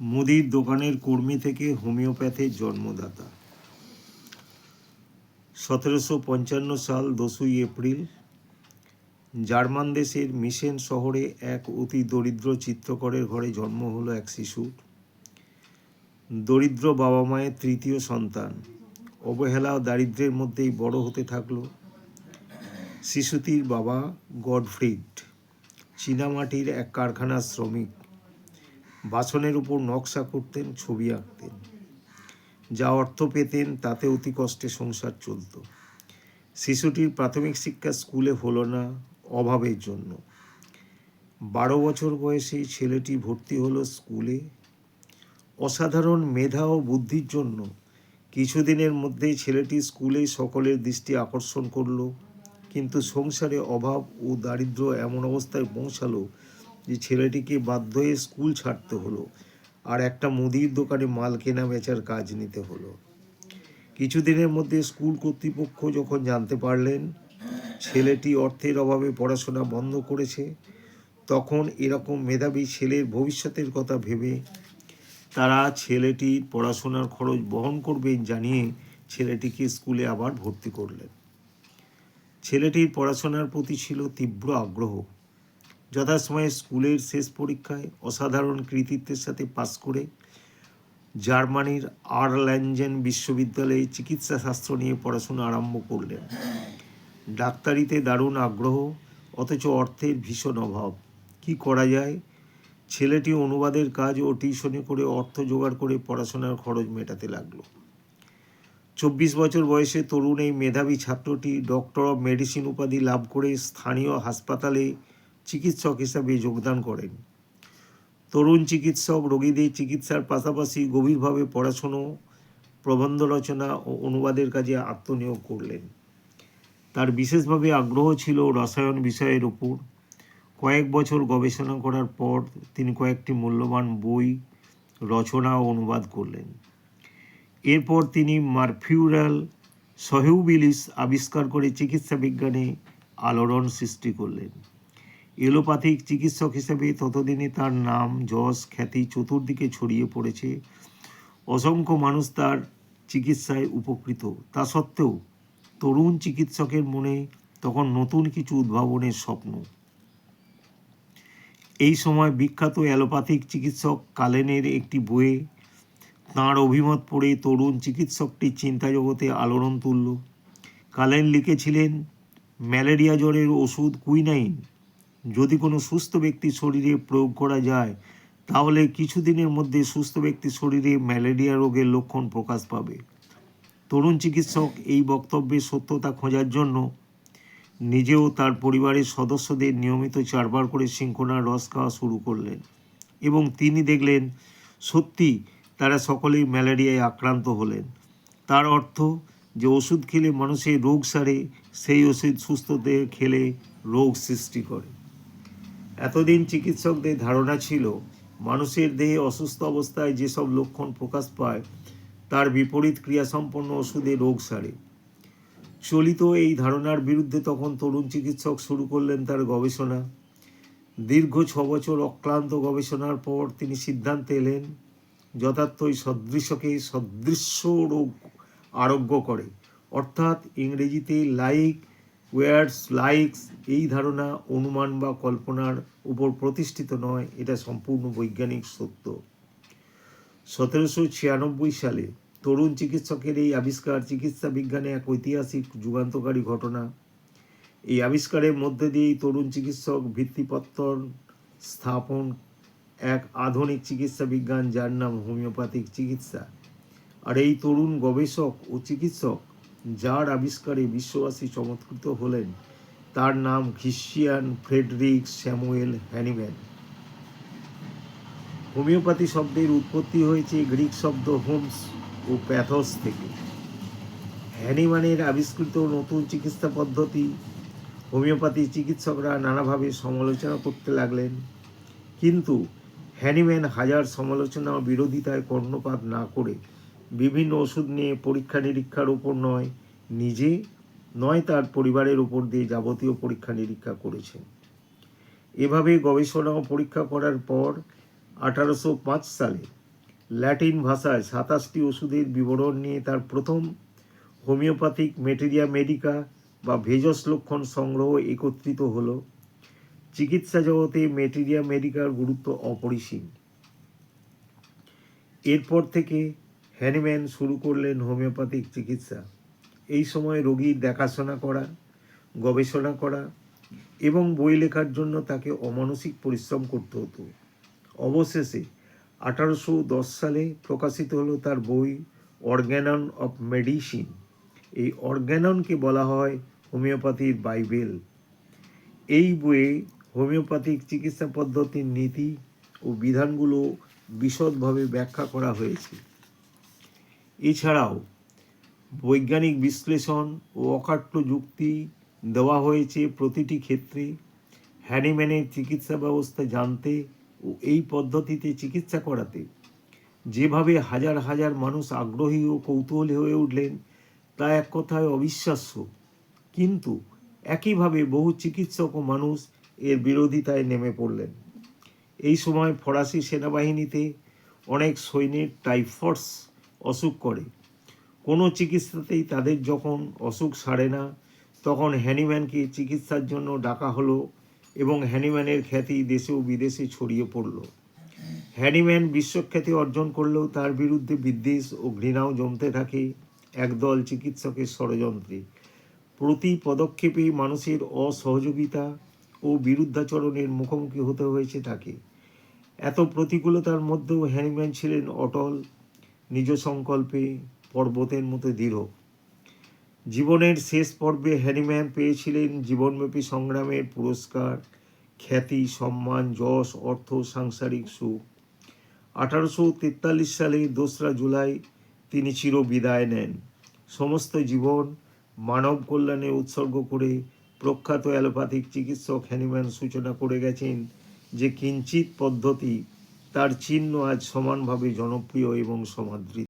মুদির দোকানের কর্মী থেকে হোমিওপ্যাথের জন্মদাতা। সতেরোশো পঞ্চান্ন সাল দশই এপ্রিল, জার্মান দেশের মিশেন শহরে এক অতি দরিদ্র চিত্রকরের ঘরে জন্ম হলো এক শিশুর দরিদ্র বাবা মায়ের তৃতীয় সন্তান। অবহেলা দারিদ্র্যের মধ্যেই বড় হতে থাকল। শিশুটির বাবা গডফ্রিড, চীনামাটির এক কারখানার শ্রমিক। বাসনের উপর নকশা করতেন, ছবি আঁকতেন। যা অর্থ পেতেন, তাতে অতি কষ্টে সংসার চলত। শিশুটির প্রাথমিক শিক্ষা স্কুলে হলো না অভাবের জন্য। বারো বছর বয়সে ছেলেটি ভর্তি হলো স্কুলে। অসাধারণ মেধা ও বুদ্ধির জন্য কিছুদিনের মধ্যেই ছেলেটি স্কুলে সকলের দৃষ্টি আকর্ষণ করল, কিন্তু সংসারে অভাব ও দারিদ্র্য এমন অবস্থায় পৌঁছালো যে ছেলেটিকে বাধ্য হয়ে স্কুল ছাড়তে হলো আর একটা মুদির দোকানে মাল কেনা বেচার কাজ নিতে হলো। কিছুদিনের মধ্যে স্কুল কর্তৃপক্ষ যখন জানতে পারলেন ছেলেটি অর্থের অভাবে পড়াশোনা বন্ধ করেছে, তখন এরকম মেধাবী ছেলের ভবিষ্যতের কথা ভেবে তারা ছেলেটির পড়াশোনার খরচ বহন করবেন জানিয়ে ছেলেটিকে স্কুলে আবার ভর্তি করলেন। ছেলেটির পড়াশোনার প্রতি ছিল তীব্র আগ্রহ। যথাসময়ে স্কুলের শেষ পরীক্ষায় অসাধারণ কৃতিত্বের সাথে পাশ করে জার্মানির আর্ল্যাঞ্জেন বিশ্ববিদ্যালয়ে চিকিৎসা শাস্ত্র নিয়ে পড়াশোনা আরম্ভ করলেন। ডাক্তারিতে দারুণ আগ্রহ, অথচ অর্থের ভীষণ অভাব। কি করা যায়? ছেলেটি অনুবাদের কাজ ও টিউশনি করে অর্থ জোগাড় করে পড়াশোনার খরচ মেটাতে লাগল। চব্বিশ বছর বয়সে তরুণ এই মেধাবী ছাত্রটি ডক্টর অব মেডিসিন উপাধি লাভ করে স্থানীয় হাসপাতালে চিকিৎসক হিসাবে যোগদান করেন। তরুণ চিকিৎসক, রোগীদের চিকিৎসার পাশাপাশি গভীরভাবে পড়াশুনো, প্রবন্ধ রচনা ও অনুবাদের কাজে আত্মনিয়োগ করলেন। তার বিশেষভাবে আগ্রহ ছিল রসায়ন বিষয়ের উপর। কয়েক বছর গবেষণা করার পর তিনি কয়েকটি মূল্যবান বই, রচনা ও অনুবাদ করলেন। এরপর তিনি মারফিউরাল সহেউবিলিস আবিষ্কার করে চিকিৎসা বিজ্ঞানে আলোড়ন সৃষ্টি করলেন। এলোপ্যাথিক চিকিৎসক হিসেবে ততদিনে তার নাম যশ খ্যাতি চতুর্দিকে ছড়িয়ে পড়েছে। অসংখ্য মানুষ তার চিকিৎসায় উপকৃত। তা সত্ত্বেও তরুণ চিকিৎসকের মনে তখন নতুন কিছু উদ্ভাবনের স্বপ্ন। এই সময় বিখ্যাত অ্যালোপ্যাথিক চিকিৎসক কালেনের একটি বইয়ে তাঁর অভিমত পড়ে তরুণ চিকিৎসকটি চিন্তা জগতে আলোড়ন তুলল। কালেন লিখেছিলেন, ম্যালেরিয়া জ্বরের ওষুধ কুইনাইন যদি কোনো সুস্থ ব্যক্তির শরীরে প্রয়োগ করা যায়, তাহলে কিছুদিনের মধ্যে সুস্থ ব্যক্তির শরীরে ম্যালেরিয়া রোগের লক্ষণ প্রকাশ পাবে। তরুণ চিকিৎসক এই বক্তব্যের সত্যতা খোঁজার জন্য নিজেও তার পরিবারের সদস্যদের নিয়মিত চারবার করে সিংকোনার রস খাওয়া শুরু করলেন এবং তিনি দেখলেন, সত্যি তারা সকলেই ম্যালেরিয়ায় আক্রান্ত হলেন। তার অর্থ যে ওষুধ খেলে মানুষের রোগ সারে, সেই ওষুধ সুস্থ দেহে খেলে রোগ সৃষ্টি করে। এতদিন চিকিৎসকদের ধারণা ছিল, মানুষের দেহে অসুস্থ অবস্থায় যেসব লক্ষণ প্রকাশ পায়, তার বিপরীত ক্রিয়াসম্পন্ন ওষুধে রোগ সারে। চলিত এই ধারণার বিরুদ্ধে তখন তরুণ চিকিৎসক শুরু করলেন তার গবেষণা। দীর্ঘ ছ বছর অক্লান্ত গবেষণার পর তিনি সিদ্ধান্তে এলেন, যথার্থই সদৃশকে সদৃশ্য রোগ আরোগ্য করে। অর্থাৎ ইংরেজিতে লাইক ওয়ার্ডস লাইকস এই ধারণা, অনুমান বা কল্পনার উপর প্রতিষ্ঠিত নয়, এটা সম্পূর্ণ বৈজ্ঞানিক সত্য। সতেরোশো ছিয়ানব্বই সালে তরুণ চিকিৎসকের এই আবিষ্কার চিকিৎসা বিজ্ঞানে এক ঐতিহাসিক যুগান্তকারী ঘটনা। এই আবিষ্কারের মধ্যে দিয়েই তরুণ চিকিৎসক ভিত্তিপত্তর স্থাপন এক আধুনিক চিকিৎসা বিজ্ঞান, যার নাম হোমিওপ্যাথিক চিকিৎসা। আর এই তরুণ গবেষক ও চিকিৎসক যার আবিষ্কারে বিশ্ববাসী চমৎকৃত হলেন, তার নাম Christian Frederick Samuel Hahnemann. Homeopathy শব্দের উৎপত্তি হয়েছে গ্রিক শব্দ হোমস ও প্যাথস থেকে। হ্যানিম্যানের আবিষ্কৃত নতুন চিকিৎসা পদ্ধতি, হোমিওপ্যাথি চিকিৎসকরা নানাভাবে সমালোচনা করতে লাগলেন, কিন্তু হ্যানিম্যান হাজার সমালোচনা ও বিরোধিতায় কর্ণপাত না করে বিভিন্ন ওষুধ নিয়ে পরীক্ষা নিরীক্ষার উপর নয়, নিজে নয়, তার পরিবারের উপর দিয়ে যাবতীয় পরীক্ষা নিরীক্ষা করেছেন। এভাবে গবেষণা ও পরীক্ষা করার পর আঠারোশো পাঁচ সালে ল্যাটিন ভাষায় সাতাশটি ওষুধের বিবরণ নিয়ে তার প্রথম হোমিওপ্যাথিক মেটেরিয়া মেডিকা বা ভেজস লক্ষণ সংগ্রহ একত্রিত হলো। চিকিৎসা জগতে মেটেরিয়া মেডিকার গুরুত্ব অপরিসীম। এরপর থেকে হ্যানিম্যান শুরু করলেন হোমিওপ্যাথিক চিকিৎসা। এই সময় রোগীর দেখাশোনা করা, গবেষণা করা এবং বই লেখার জন্য তাকে অমানসিক পরিশ্রম করতে হতো। অবশেষে আঠারোশো দশ সালে প্রকাশিত হলো তার বই অর্গ্যানন অফ মেডিসিন। এই অর্গ্যাননকে বলা হয় হোমিওপ্যাথির বাইবেল। এই বইয়ে হোমিওপ্যাথিক চিকিৎসা পদ্ধতির নীতি ও বিধানগুলো বিশদভাবে ব্যাখ্যা করা হয়েছে। এছাড়াও বৈজ্ঞানিক বিশ্লেষণ ও অকাট্য যুক্তি দেওয়া হয়েছে প্রতিটি ক্ষেত্রে। হ্যানিম্যানের চিকিৎসা ব্যবস্থা জানতে ও এই পদ্ধতিতে চিকিৎসা করাতে। যেভাবে হাজার হাজার মানুষ আগ্রহী ও কৌতূহলী হয়ে উঠলেন, তা এক কথায় অবিশ্বাস্য। কিন্তু একইভাবে বহু চিকিৎসক ও মানুষ এর বিরোধিতায় নেমে পড়লেন। এই সময় ফরাসি সেনাবাহিনীতে অনেক সৈন্যের টাইফয়েডস অসুখ করে। কোনো চিকিৎসাতেই তাদের যখন অসুখ সারে না, তখন হ্যানিম্যানকে চিকিৎসার জন্য ডাকা হলো এবং হ্যানিম্যানের খ্যাতি দেশে ও বিদেশে ছড়িয়ে পড়ল। হ্যানিম্যান বিশ্বখ্যাতি অর্জন করলেও তার বিরুদ্ধে বিদ্বেষ ও ঘৃণাও জমতে থাকে একদল চিকিৎসকের ষড়যন্ত্রে। প্রতি পদক্ষেপেই মানুষের অসহযোগিতা ও বিরুদ্ধাচরণের মুখোমুখি হতে হয়েছে তাকে। এত প্রতিকূলতার মধ্যেও হ্যানিম্যান ছিলেন অটল নিজ সংকল্পে পর্বতের মতো দৃঢ়। জীবনের শেষ পর্বে হ্যানিম্যান পেয়েছিলেন জীবনব্যাপী সংগ্রামের পুরস্কার, খ্যাতি, সম্মান, যশ, অর্থ, সাংসারিক সুখ। আঠারোশো তেতাল্লিশ সালে দোসরা জুলাই তিনি চির বিদায় নেন। সমস্ত জীবন মানব কল্যাণে উৎসর্গ করে প্রখ্যাত অ্যালোপ্যাথিক চিকিৎসক হ্যানিম্যান সূচনা করে গেছেন যে কিঞ্চিত পদ্ধতি তার চিহ্ন আজ সমানভাবে জনপ্রিয় এবং সমাদৃত।